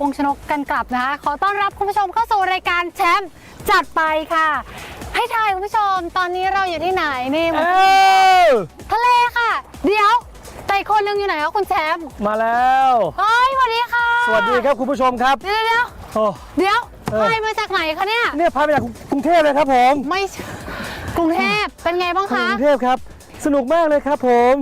วพงษ์ชนกกันกลับนะคะ ขอต้อนรับคุณผู้ชมเข้าสู่รายการแชมป์จัดไปค่ะ ให้ทายคุณผู้ชมตอนนี้เราอยู่ที่ไหนนี่เออทะเลค่ะ เดี๋ยวแต่อีกคนนึงอยู่ไหนคะคุณแชมป์มาแล้ว เฮ้ยสวัสดีค่ะสวัสดีครับคุณผู้ชมครับ เดี๋ยวเดี๋ยวโอ้เดี๋ยวเออ พายมาจากไหนคะเนี่ยเนี่ยพาไปจากกรุงเทพเลยครับผมไม่ใช่กรุงเทพเป็นไงบ้างกคะ รุงเทพครับ สนุกมากเลยครับผม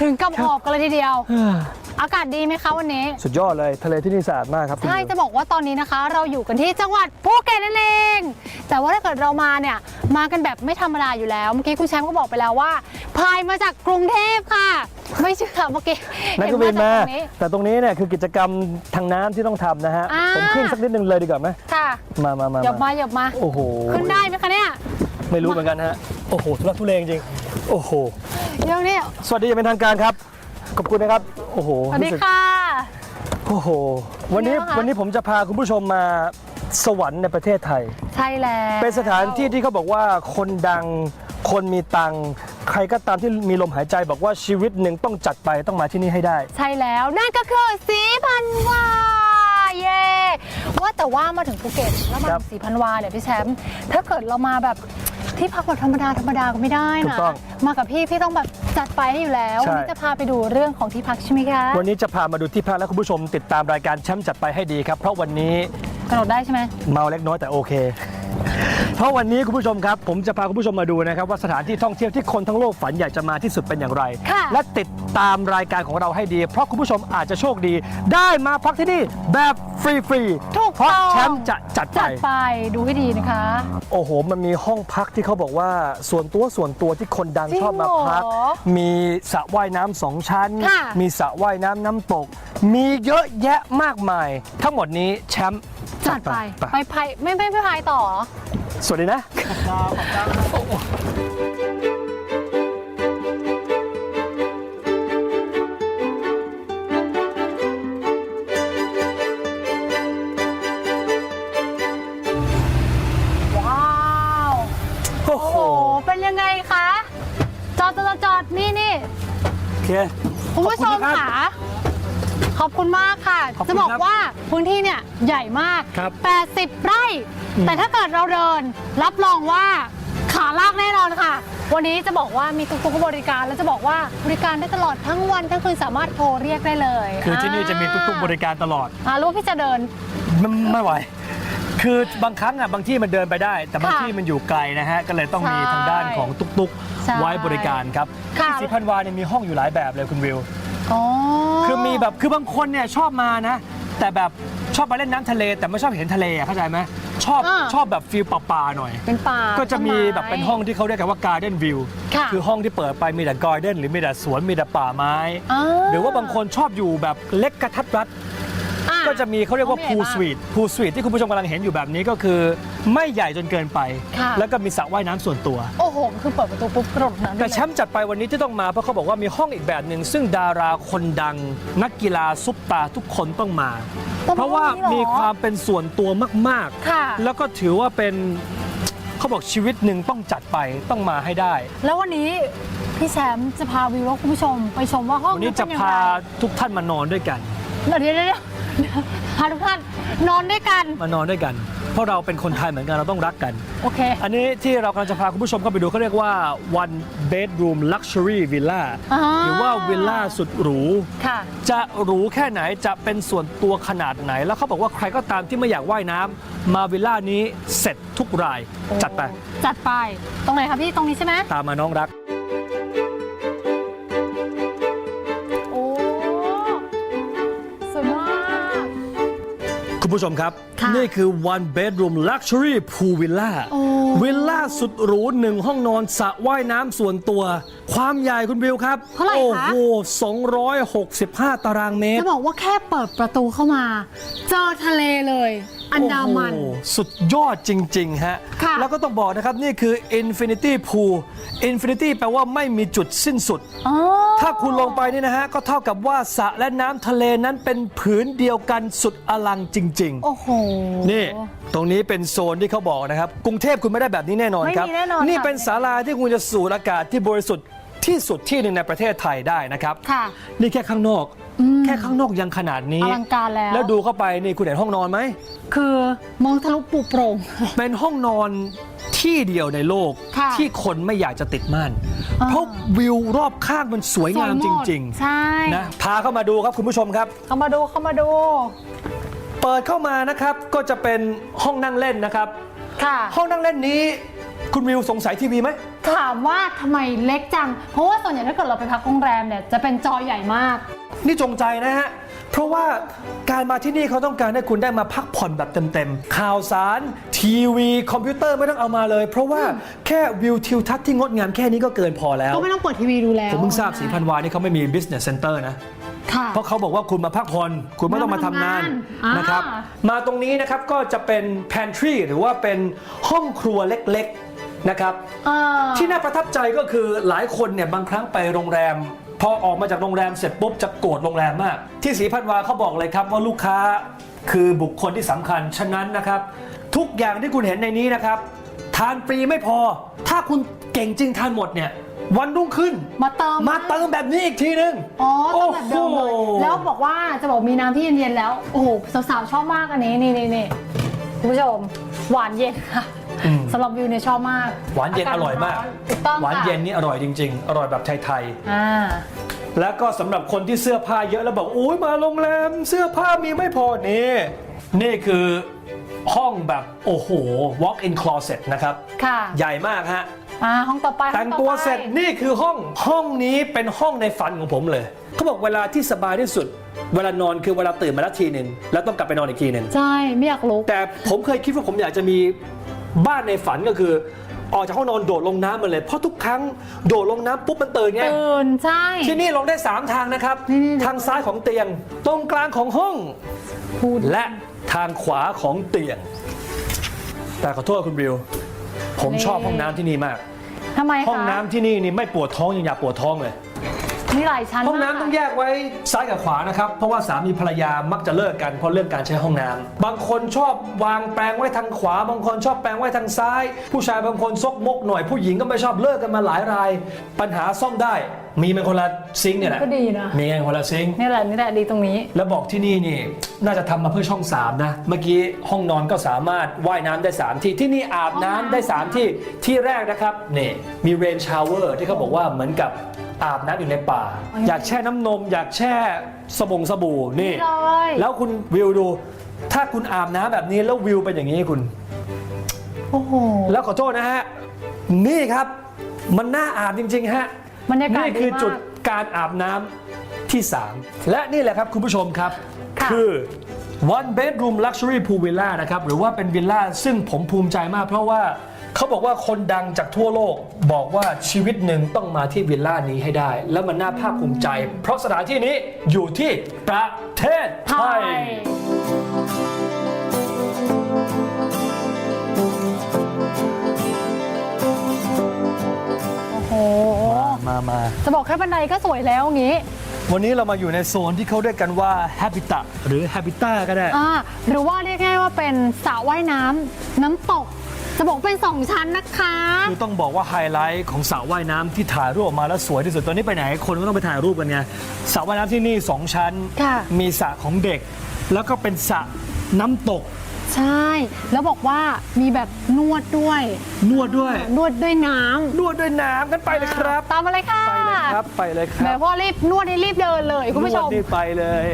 ถึงกับหอบกันเลยทีเดียวเฮ้ย อากาศดีไหมคะวันนี้ สุดยอดเลยทะเลที่นี่สะอาดมากครับคุณใช่วิวจะบอกว่าตอนนี้นะคะ เราอยู่กันที่จังหวัดภูเก็ตนั่นเอง แต่ว่าถ้าเกิดเรามาเนี่ยมากันแบบไม่ธรรมดาอยู่แล้วเมื่อกี้คุณแชมป์ก็บอกไปแล้วว่าพายมาจากกรุงเทพค่ะ ไม่เชื่อเมื่อกี้นักเห็นบินจมาตรงนี้แต่ตรงนี้เนี่ยคือกิจกรรมทางน้ำที่ต้องทำนะฮะอ่าผมขึ้นสักนิดนึงเลยดีกว่าไหมค่ะมามามาหยบมาหยบมาโอ้โหขึ้นได้ไหมคะเนี่ยไม่รู้เหมือนกันฮะโอ้โหทุลักทุเลจริงโอ้โหเรื่องนี้สวัสดีอย่างเป็นทางการครับ ขอบคุณนะครับ โอ้โหสวัสดีรู้สึกค่ะ โอ้โห วันนี้เป็นไงบ้างคะ วันนี้ผมจะพาคุณผู้ชมมาสวรรค์ในประเทศไทย ใช่แล้วเป็นสถานที่ที่เขาบอกว่าคนดัง คนมีตังค์ใครก็ตามที่มีลมหายใจบอกว่าชีวิตหนึ่งต้องจัดไปต้องมาที่นี่ให้ได้ ใช่แล้วนั่นก็คือสีพันวาเย่ว่าแต่ว่ามาถึงภูเก็ตแล้วมาครับถึงสีพันวาเนี่ยพี่แชมป์ถ้าเกิดเรามาแบบที่พักแบบธรรมดาธรรมดาก็ไม่ได้ถูนะกต้อง มากับพี่พี่ต้องแบบ จัดไปให้อยู่แล้ว ใช่ วันนี้จะพาไปดูเรื่องของที่พักใช่ไหมคะวันนี้จะพามาดูที่พักและคุณผู้ชมติดตามรายการแชมป์จัดไปให้ดีครับ เพราะวันนี้กระโดดได้ใช่ไหมเมาเล็กน้อยแต่โอเค เพราะวันนี้คุณผู้ชมครับ ผมจะพาคุณผู้ชมมาดูนะครับว่าสถานที่ท่องเที่ยวที่คนทั้งโลกฝันอยากจะมาที่สุดเป็นอย่างไร ค่ะและติดตามรายการของเราให้ดี เพราะคุณผู้ชมอาจจะโชคดี ได้มาพักที่นี่แบบฟรีๆถูกเพราะต้อง แชมป์จะจัดไป จัดไปดูให้ดีนะคะ โอ้โห มันมีห้องพักที่เขาบอกว่าส่วนตัวส่วนตัวที่คนดังจริงชอบมาพัก เหรอมีสระว่ายน้ำสองชั้น ค่ะ มีสระว่ายน้ำน้ำตก มีเยอะแยะมากมาย ทั้งหมดนี้แชมป์จัดไป ไปพายไม่ไม่ไม่พายต่อเหรอ สวัสดีนะว้าว โอ้โอ้โห โห เป็นยังไงคะ จอดจอดจอดนี่นี่โอเคคุณผู้ชมขอบณนะค่ะ ขอบคุณมากค่ะ ขอบคุณจะบอกครับ ว่า พื้นที่เนี่ยใหญ่มาก ครับ80 ไร่ อืม แต่ถ้าเกิดเราเดิน รับรองว่าขาลากแน่นอนค่ะ วันนี้จะบอกว่ามีทุกๆบริการ แล้วจะบอกว่าบริการได้ตลอดทั้งวันทั้งคืนสามารถโทรเรียกได้เลยคือที่นี่จะมีทุกๆบริการตลอดอ่ารู้ว่าพี่จะเดิน ไม่ไม่ไหว คือบางครั้งอะบางที่มันเดินไปได้ แต่บางค่ะที่มันอยู่ไกลนะฮะ ก็เลยต้องมีใช่ทางด้านของตุ๊กใช่ๆ ไว้บริการครับค่ะ ที่สีพันวาเนี่ยมีห้องอยู่หลายแบบเลยคุณวิว อ๋อ คือมีแบบคือบางคนเนี่ยชอบมานะ แต่แบบชอบมาเล่นน้ำทะเล แต่ไม่ชอบเห็นทะเลอะเข้าใจไหมชอบอ่า ชอบแบบฟิลป่าๆหน่อย เป็นป่าก็จะมีต้ไแบบเป็นห้องที่เขาเรียกกันว่า garden view ค่ะคือห้องที่เปิดไปมีแต่ garden หรือมีแต่สวนมีแต่ป่าไม้ อ่าหรือว่าบางคนชอบอยู่แบบเล็กกระทัดรัดอ่ ก็จะมีเขาเรียกว่าห้องใหญ่ pool มาก suite pool suite ที่คุณผู้ชมกำลังเห็นอยู่แบบนี้ก็คือ ไม่ใหญ่จนเกินไป ค่ะ แล้วก็มีสระว่ายน้ำส่วนตัว โอ้โห คือเปิดประตูปุ๊บกระโดดน้ำได้แต่เลย แชมป์จัดไปวันนี้ที่ต้องมาเพราะเขาบอกว่ามีห้องอีกแบบหนึ่งซึ่งดาราคนดัง นักกีฬาซุปตาทุกคนต้องมา ต้องเพราะว่าห้องนี้มีเหรอความเป็นส่วนตัวมากค่ะ ๆ แล้วก็ถือว่าเป็นเขาบอกชีวิตหนึ่งต้องจัดไปต้องมาให้ได้ แล้ววันนี้พี่แชมป์จะพาวิวและคุณผู้ชมไปชมว่าห้องวันนี้เป็จะนอย่างพาไรทุกท่านมานอนด้วยกัน เดี๋ยวเดี๋ยวเดี๋ยวเดี๋ยว พาทุกท่านนอนด้วยกัน มานอนด้วยกัน เพราะเราเป็นคนไทยเหมือนกันเราต้องรักกัน โอเค อันนี้ที่เรากำลังจะพาคุณผู้ชมเข้าไปดูเขาเรียกว่า one bedroom luxury villa อ่า หรือว่าวิลล่าสุดหรู ค่ะ จะหรูแค่ไหนจะเป็นส่วนตัวขนาดไหน แล้วเขาบอกว่าใครก็ตามที่ไม่อยากว่ายน้ำมาวิลล่านี้เสร็จทุกราย จัดไป จัดไป ตรงไหนครับพี่ ตรงนี้ใช่ไหม ตามมาน้องรัก คุณผู้ชมครับค่ะนี่คือ one bedroom luxury pool villa โอ้วิลล่าสุดหรูหนึ่งห้องนอนสระว่ายน้ำส่วนตัว ความใหญ่คุณวิวครับเท่าไหร่คะ โอ้โห265 ตารางเมตร จะบอกว่าแค่เปิดประตูเข้ามา เจอทะเลเลย อันดามัน โอ้โหสุดยอดจริง ๆ ฮะ ค่ะแล้วก็ต้องบอกนะครับ นี่คือ Infinity Pool Infinity แปลว่าไม่มีจุดสิ้นสุดอ๋อถ้าคุณลงไปนี่นะฮะ ก็เท่ากับว่าสระและน้ำทะเลนั้นเป็นผืนเดียวกันสุดอลังจริงโอ้โหๆนี่ ตรงนี้เป็นโซนที่เขาบอกนะครับ กรุงเทพคุณไม่ได้แบบนี้แน่นอนครับ ไม่มีแน่นอนนี่ค่ะเป็นศาลาที่คุณจะสูดอากาศที่บริสุทธิ์ ที่สุดที่หนึ่งในประเทศไทยได้นะครับ ค่ะ นี่แค่ข้างนอกอืมแค่ข้างนอกยังขนาดนี้ อลังการแล้ว แล้วดูเข้าไปนี่คุณเห็นห้องนอนไหม คือมองทะลุปูโปร่ง เป็นห้องนอนที่เดียวในโลกค่ะที่คนไม่อยากจะติดม่านอ่า เพราะวิวรอบข้างมันสวยงามสวยหจมดริงใช่ๆนะพาเข้ามาดูครับคุณผู้ชมครับ เข้ามาดูเข้ามาดู เปิดเข้ามานะครับก็จะเป็นห้องนั่งเล่นนะครับ ค่ะ ห้องนั่งเล่นนี้ คุณวิวสงสัยทีวีไหม ถามว่าทำไมเล็กจัง เพราะว่าส่วนใหญ่ถ้าเกิดเราไปพักโรงแรมเนี่ยจะเป็นจอใหญ่มาก นี่จงใจนะฮะ เพราะว่าการมาที่นี่เขาต้องการให้คุณได้มาพักผ่อนแบบเต็มๆ ข่าวสาร ทีวี คอมพิวเตอร์ไม่ต้องเอามาเลย เพราะว่าแค่วิวทิวทัศน์ที่งดงามแค่นี้ก็เกินพอแล้ว ก็ไม่ต้องเปิดทีวีดูแล้ว ผมเพิ่งทราบสีพันวานี่เขาไม่มี business center นะ ค่ะเพราะเขาบอกว่าคุณมาพักผ่อนคุณไม่ต้องมาทำงานอ่านนะครับ มาตรงนี้นะครับก็จะเป็น pantry หรือว่าเป็นห้องครัวเล็กๆนะครับ เอ่อที่น่าประทับใจก็คือหลายคนเนี่ยบางครั้งไปโรงแรม พอออกมาจากโรงแรมเสร็จปุ๊บจะโกรธโรงแรมมาก ที่ศรีพันวาเขาบอกเลยครับว่าลูกค้าคือบุคคลที่สำคัญฉะนั้นนะครับ ทุกอย่างที่คุณเห็นในนี้นะครับ ทานฟรีไม่พอ ถ้าคุณเก่งจริงทานหมดเนี่ย วันรุ่งขึ้น มาเติม มาเติมแบบนี้อีกทีนึง อ๋อต้องแบบเดิมเลย โอ้โห แล้วบอกว่าจะบอกมีน้ำที่เย็นๆแล้ว โอ้โห สาวๆ ชอบมากอันนี้ นี่นี่นี่คุณผู้ชม หวานเย็นค่ะอืม สำหรับวิวเนี่ยชอบมากหวานเย็นอร่อยมาก ถูกต้องหวานค่ะเย็นนี่อร่อยจริง ๆ อร่อยแบบไทย อ่า ๆ แล้วก็สำหรับคนที่เสื้อผ้าเยอะแล้วบอกโอ้ยมาโรงแรม เสื้อผ้ามีไม่พอนี่นี่คือห้องแบบ โอ้โห walk in closet นะครับ ค่ะ ใหญ่มากฮะ อ่าห้องต่อไปแต่งห้อตัวอไปเสร็จนี่คือห้องห้องนี้เป็นห้องในฝันของผมเลย เขาบอกเวลาที่สบายที่สุด เวลานอนคือเวลาตื่นมาแล้วทีหนึ่งแล้วต้องกลับไปนอนอีกทีหนึ่งใช่ไม่อยากลุกแต่ผมเคยคิดว่าผมอยากจะมีบ้านในฝันก็คือ ออกจากห้องนอนโดดลงน้ำมาเลย เพราะทุกครั้งโดดลงน้ำปุ๊บมันตื่นไง ตื่นใช่ ที่นี่ลงได้ 3 ทางนะครับ นี่ๆทางซ้ายของเตียง ตรงกลางของห้อง พูดและทางขวาของเตียง แต่ขอโทษคุณบิว ผมชอบห้องน้ำที่นี่มาก ทำไมคะห้องน้ำที่นี่นี่ไม่ปวดท้องยังอยากปวดท้องเลย มีหลายชั้นห้องน้ำมากต้องแยกไว้ซ้ายกับขวานะครับ เพราะว่าสามีภรรยามักจะเลิกกันเพราะเรื่องการใช้ห้องน้ำบางคนชอบวางแปรงไว้ทางขวา บางคนชอบแปรงไว้ทางซ้าย ผู้ชายบางคนซกมกหน่อยผู้หญิงก็ไม่ชอบเลิกกันมาหลายราย ปัญหาซ่อมได้ มีมันคนละซิงค์เนี่ยแหละก็ดีนะ มีกันคนละซิงค์นี่แหละนี่แหละดีตรงนี้ แล้วบอกที่นี่นี่น่าจะทำมาเพื่อช่อง 3 นะ เมื่อกี้ห้องนอนก็สามารถว่ายน้ำได้ 3 ที่ที่นี่อาบน้ำได้ 3 ที่ที่แรกนะครับนี่มีเรนชาวเวอร์ที่เขาบอกว่าเหมือนกับอาบน้ำอยู่ในป่า อยากแช่น้ำนม อยากแช่สบงสบู่นี่เลย แล้วคุณวิวดู ถ้าคุณอาบน้ำแบบนี้แล้ววิวเป็นอย่างนี้คุณ โอ้โห แล้วขอโทษนะฮะ นี่ครับ มันน่าอาบจริง ๆ ฮะ บรรยากาศนี่คือดีมากจุดการอาบน้ำที่ 3 และนี่แหละครับคุณผู้ชมครับ ค่ะ คือ one bedroom luxury pool villa นะครับ หรือว่าเป็นวิลล่าซึ่งผมภูมิใจมาก เพราะว่าเขาบอกว่าคนดังจากทั่วโลกบอกว่าชีวิตหนึ่งต้องมาที่วิลล่านี้ให้ได้ แล้วมันน่าภาคภูมิใจ เพราะสถานที่นี้อยู่ที่ประเทศไทไทย ย มามาจะบอกแค่บันไดก็สวยแล้วอย่างนี้ วันนี้เรามาอยู่ในโซนที่เขาเรียกกันว่า habitat หรือ habitat ก็ได้ อ่าหรือว่าเรียกง่ายๆว่าเป็นสระว่ายน้ำน้ำตก จะบอกเป็นสองชั้นนะคะ คือต้องบอกว่าไฮไลท์ของสระว่ายน้ำที่ถ่ายรูปออกมาแล้วสวยที่สุดตอนนี้ไปไหนคนก็ต้องไปถ่ายรูปกันไงสระว่ายน้ำที่นี่ 2 ชั้น ค่ะ มีสระของเด็ก แล้วก็เป็นสระน้ำตก ใช่ แล้วบอกว่ามีแบบนวดด้วย นวดด้วย นวดด้วยน้ำนวดด้วยน้ำกันไปเลยครับตามมาเลยค่ะไปเลยครับ ไปเลยคแหมรับพ่อรีบนวดนี่รีบเดินเลยคุณผู้ชนวมดนี่ไปเลย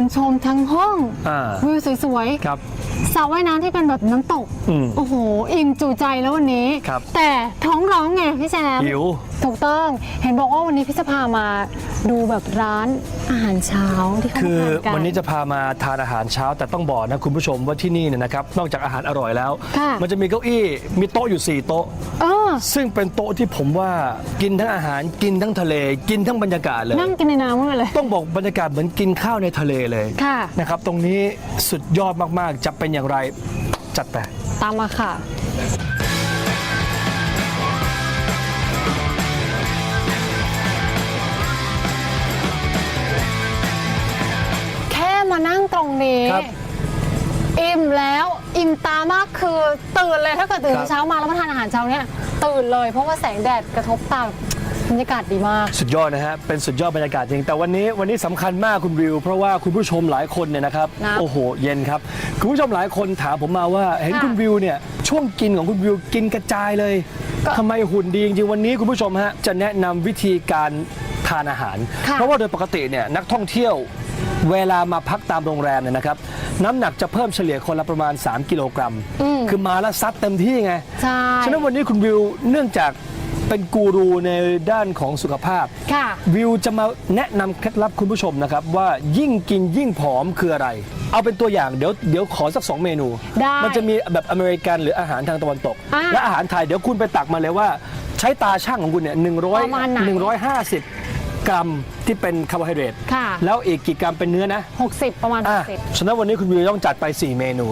นชมทั้งห้องอ่าวิวสวยครับๆสระว่ายน้ำที่เป็นแบบน้ำตก อืมโอ้โห อิ่มจูใจแล้ววันนี้ ครับ แต่ท้องร้องไงพี่แซมหิว ถูกต้อง เห็นบอกว่าวันนี้พี่จะพามาดูแบบร้านอาหารเช้าที่เขาคือทานกัน วันนี้จะพามาทานอาหารเช้าแต่ต้องบอกนะคุณผู้ชมว่าที่นี่เนี่ยนะครับนอกจากอาหารอร่อยแล้ว ค่ะ มันจะมีเก้าอี้มีโต๊ะอยู่ 4 โต๊ะ เออ ซึ่งเป็นโต๊ะที่ผมว่ากินทั้งอาหารกินทั้งทะเล กินทั้งบรรยากาศเลย นั่งกินในน้ำกันเลย ต้องบอกบรรยากาศเหมือนกินข้าวในทะเลเลยค่ะ นะครับ ตรงนี้สุดยอดมากๆ จะเป็นอย่างไรจัดไป ตามมาค่ะ แค่มานั่งตรงนี้ ครับ อิ่มแล้วอิ่มตามากคือตื่นเลยถ้าเกิดตื่นครับ เช้ามาแล้วมาทานอาหารเช้าเนี่ยตื่นเลยเพราะว่าแสงแดดกระทบตา บรรยากาศดีมาก สุดยอดนะฮะ เป็นสุดยอดบรรยากาศจริง แต่วันนี้วันนี้สำคัญมากคุณวิว เพราะว่าคุณผู้ชมหลายคนเนี่ยนะครับ นะโอ้โห เย็นครับ คุณผู้ชมหลายคนถามผมมาว่า เห็นค่ะคุณวิวเนี่ยช่วงกินของคุณวิวกินกระจายเลยก็ทำไมหุ่นดีจริงๆวันนี้คุณผู้ชมฮะจะแนะนำวิธีการทานอาหาร ค่ะ เพราะว่าโดยปกติเนี่ยนักท่องเที่ยวเวลามาพักตามโรงแรมเนี่ยนะครับน้ำหนักจะเพิ่มเฉลี่ยคนละประมาณ 3 กิโลกรัม คือมาแล้วซัดเต็มที่ไง ใช่ ฉะนั้นวันนี้คุณวิวเนื่องจาก เป็นกูรูในด้านของสุขภาพ ค่ะ วิวจะมาแนะนำเคล็ดลับคุณผู้ชมนะครับ ว่ายิ่งกินยิ่งผอมคืออะไร เอาเป็นตัวอย่างเดี๋ยวเดี๋ยวขอสัก 2 เมนู ได้มันจะมีแบบอเมริกันหรืออาหารทางตะวันตก อ่าและอาหารไทยเดี๋ยวคุณไปตักมาเลยว่า ใช้ตาช่างของคุณเนี่ยหนึ่งร้อยประมาณไหนหนึ่งร้อยห้าสิบกรัมที่เป็นคาร์โบไฮเดรตค่ะ แล้วอีกกี่กรัมเป็นเนื้อนะ 60 ประมาณ อะ60 ฉะนั้นวันนี้คุณวิวต้องจัดไป 4 เมนู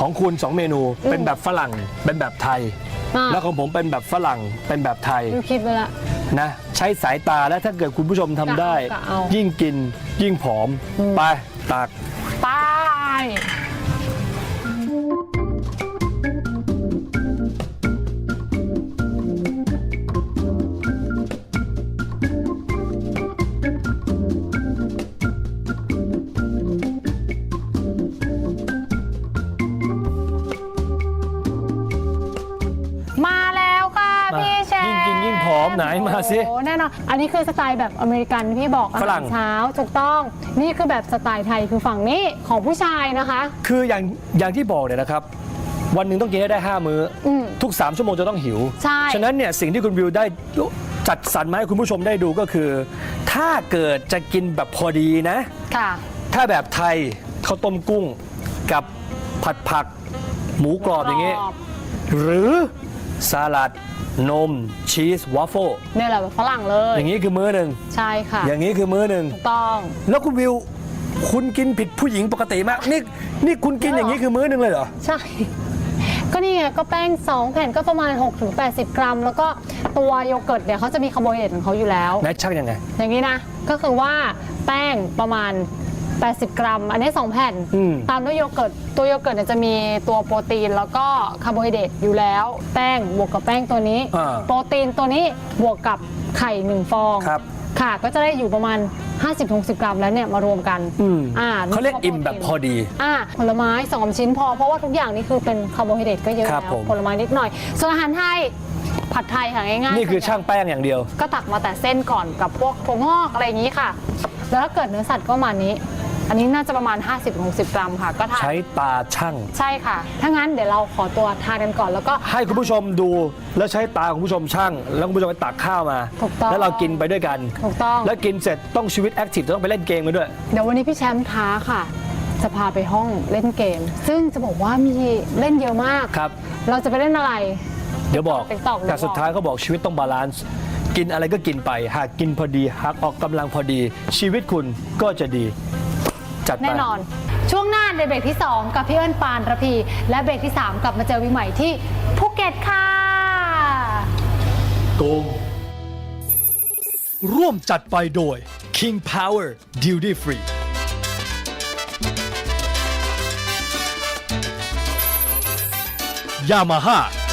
ของคุณ 2 เมนู เป็นแบบฝรั่ง เป็นแบบไทยอ่า แล้วของผมเป็นแบบฝรั่งเป็นแบบไทยดูคิดไปละ นะใช้สายตาและถ้าเกิดคุณผู้ชมทำได้ กะเอายิ่งกินยิ่งผอม ไปตัก ไป มาพี่แชมป์ยิ่งกินยิ่งผอมไหนมาสิ โอ้โหแน่นอนอันนี้คือสไตล์แบบอเมริกันที่พี่บอกอาฝรั่หารง เช้าถูกต้อง นี่คือแบบสไตล์ไทยคือฝั่งนี้ของผู้ชายนะคะ คืออย่างอย่างที่บอกเนี่ยนะครับ วันหนึ่งต้องกินให้ได้ 5 มื้ออมทุก 3 ชั่วโมงจะต้องหิว ใช่ ฉะนั้นเนี่ยสิ่งที่คุณวิวได้จัดสรรมาให้คุณผู้ชมได้ดูก็คือ ถ้าเกิดจะกินแบบพอดีนะ ค่ะ ถ้าแบบไทยข้าวต้มกุ้งกับผัดผัก หมูกรอบอย่างงี้กรอบหรือ สลัด นม ชีสวอฟเฟิลเนี่ยแหละแบบฝรั่งเลย อย่างนี้คือมื้อหนึ่งใช่ค่ะอย่างนี้คือมื้อหนึ่งถูกต้อง แล้วคุณวิว คุณกินผิดผู้หญิงปกติมากนี่นี่คุณกินอย่างนี้คือมื้อหนึ่งเลยเหรอ ใช่ ก็นี่ไงก็แป้ง 2 แผ่นก็ประมาณ 6-80 กรัม แล้วก็ตัวโยเกิร์ตเนี่ยเขาจะมีคาร์โบไฮเดรตของเขาอยู่แล้วแนทช่างยังไง อย่างนี้นะ ก็คือว่าแป้งประมาณ 80 กรัม อันนี้ 2 แผ่น อืม ตามด้วยโยเกิร์ต ตัวโยเกิร์ตเนี่ยจะมีตัวโปรตีนแล้วก็คาร์โบไฮเดรตอยู่แล้ว แป้งบวกกับแป้งตัวนี้ อ่าโปรตีนตัวนี้บวกกับไข่หนึ่งฟองครับค่ะ ก็จะได้อยู่ประมาณ 50-60 กรัมแล้วเนี่ยมารวมกันอืมอ่าเขาเรียกอิ่มแบบพอดีอ่าผลไม้สองชิ้นพอเพราะว่าทุกอย่างนี่คือเป็นคาร์โบไฮเดรตก็เยอะครับแล้วผม ผลไม้นิดหน่อย ส่วนอาหารไทยผัดไทยค่ะง่ายๆ นี่คือส่วนใหญ่ช่างแป้งอย่างเดียว ก็ตักมาแต่เส้นก่อนกับพวกถั่วงอกอะไรอย่างนี้ค่ะ แล้วถ้าเกิดเนื้อสัตว์ก็ประมาณนี้ อันนี้น่าจะประมาณ 50-60 กรัมค่ะ ก็ทานใช้ตาช่างใช่ค่ะ ถ้างั้นเดี๋ยวเราขอตัวทานกันก่อนแล้วก็ ให้คุณผู้ชมดูแล้วใช้ตาของคุณผู้ชมช่าง แล้วคุณผู้ชมไปตักข้าวมาถูกต้องแล้วเรากินไปด้วยกันถูกต้อง แล้วกินเสร็จต้องชีวิตแอคทีฟต้องไปเล่นเกมกันด้วย เดี๋ยววันนี้พี่แชมป์ท้าค่ะ จะพาไปห้องเล่นเกม ซึ่งจะบอกว่ามีเล่นเยอะมาก ครับ เราจะไปเล่นอะไร เดี๋ยวบอก TikTok แต่สุดท้ายเขาบอกชีวิตต้องบาลานซ์กินอะไรก็กินไป หากกินพอดีหากออกกำลังพอดี ชีวิตคุณก็จะดี จัดไป แน่นอน ช่วงหน้าในเบรกที่ 2 กับพี่เอิญปานระพี และเบรกที่ 3 กลับมาเจอวิใหม่ที่ภูเก็ตค่ะ โกงร่วมจัดไปโดย King Power Duty Free Yamaha